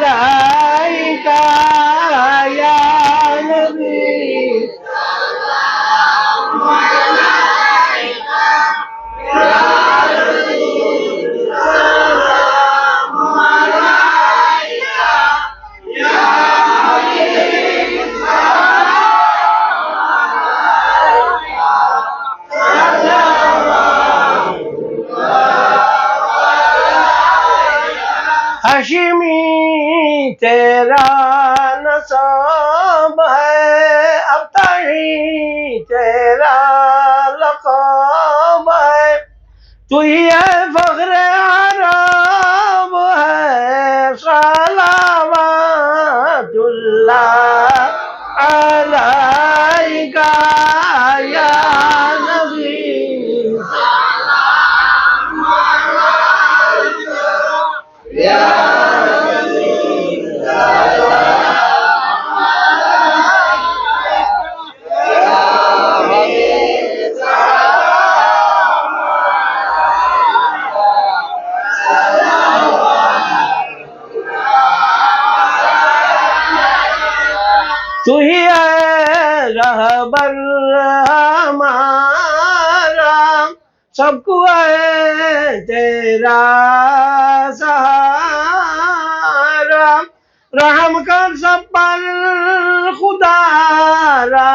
la Hashimi तेरा नसाब है अब तही तेरा लकाब है तू ही है फख्र अरब है सलावतुल्लाह अलैका या नबी तू তুই রহবর হমারা সবকু তেরা সহারা। রহম কর সব পর খুদারা।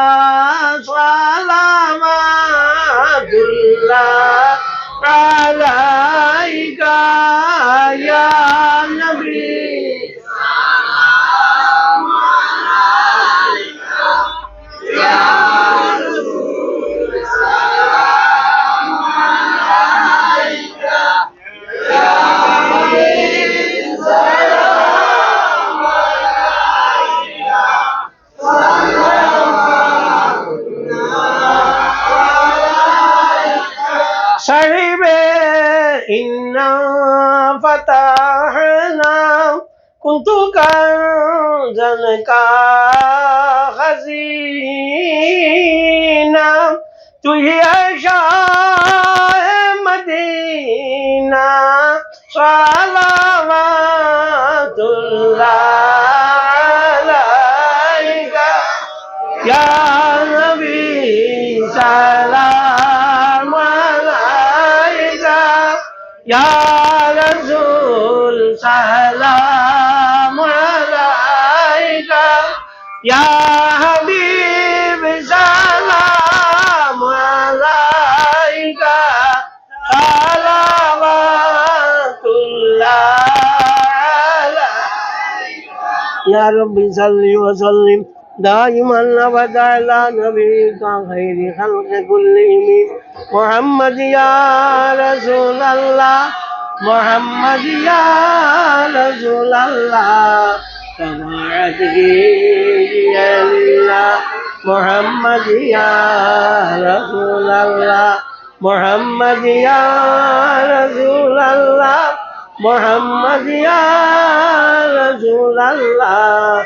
সাহিবে ইন্না ফাতাহনা কুন্তু কাজান কা খাজিনা। তুই শাহ মদিনা সালামাতুল্লাহ। ইয়ারজুল সালাম আলাইকা ইয়া হাবিব সালাম আলাইকা সালামাতুল্লাহ আলাইকা। ইয়া রব্বি সাল্লি ওয়া সাল্লিম دائما ابدا على نبيك خير خلق كلهم محمد يا رسول الله محمد يا رسول الله شفاعتك يا لله محمد يا رسول الله محمد يا رسول الله محمد يا رسول الله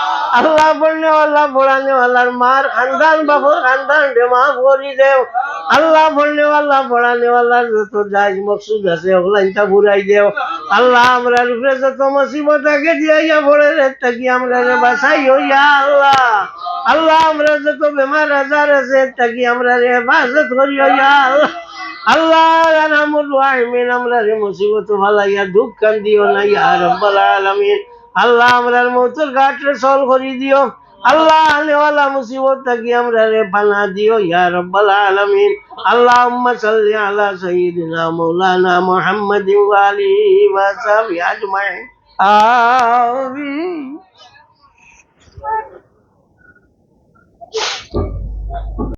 আল্লাহ বলনেওয়ালা পড়ানেওয়ালার মার খানদান বাবু খানদান রে মাফ করি দেও আল্লাহ বলনেওয়ালা পড়ানেওয়ালার যত যাই মকসুদ আছে ওগুলাইটা বুড়াই দেও আল্লাহ আমরা উপরে যত মুসিবত আগে দিয়া পড়ে রে তাকি আমরা রে বাসাই হইয়া আল্লাহ আল্লাহ আমরা যত বেমার আজার আছে তাকি আমরা রে হেফাজত করি হইয়া আল্লাহ আল্লাহ রাহমুল রাহিমিন আমরা রে মুসিবত ভালাইয়া দুঃখ কান্দিও না ইয়া রব্বাল আলামিন আল্লাহ আমরার মৌতর ঘাট রে সল করি দিও। আল্লাহ আনেওয়ালা মুসিবত থাকি আমরা রে পানা দিও, ইয়া রব্বাল আলামিন। আল্লাহুম্মা সাল্লি আলা সাইয়্যিদিনা মাওলানা মুহাম্মাদিন ওয়া আলিহি ওয়া সাহবিহি আজমাইন। আমিন।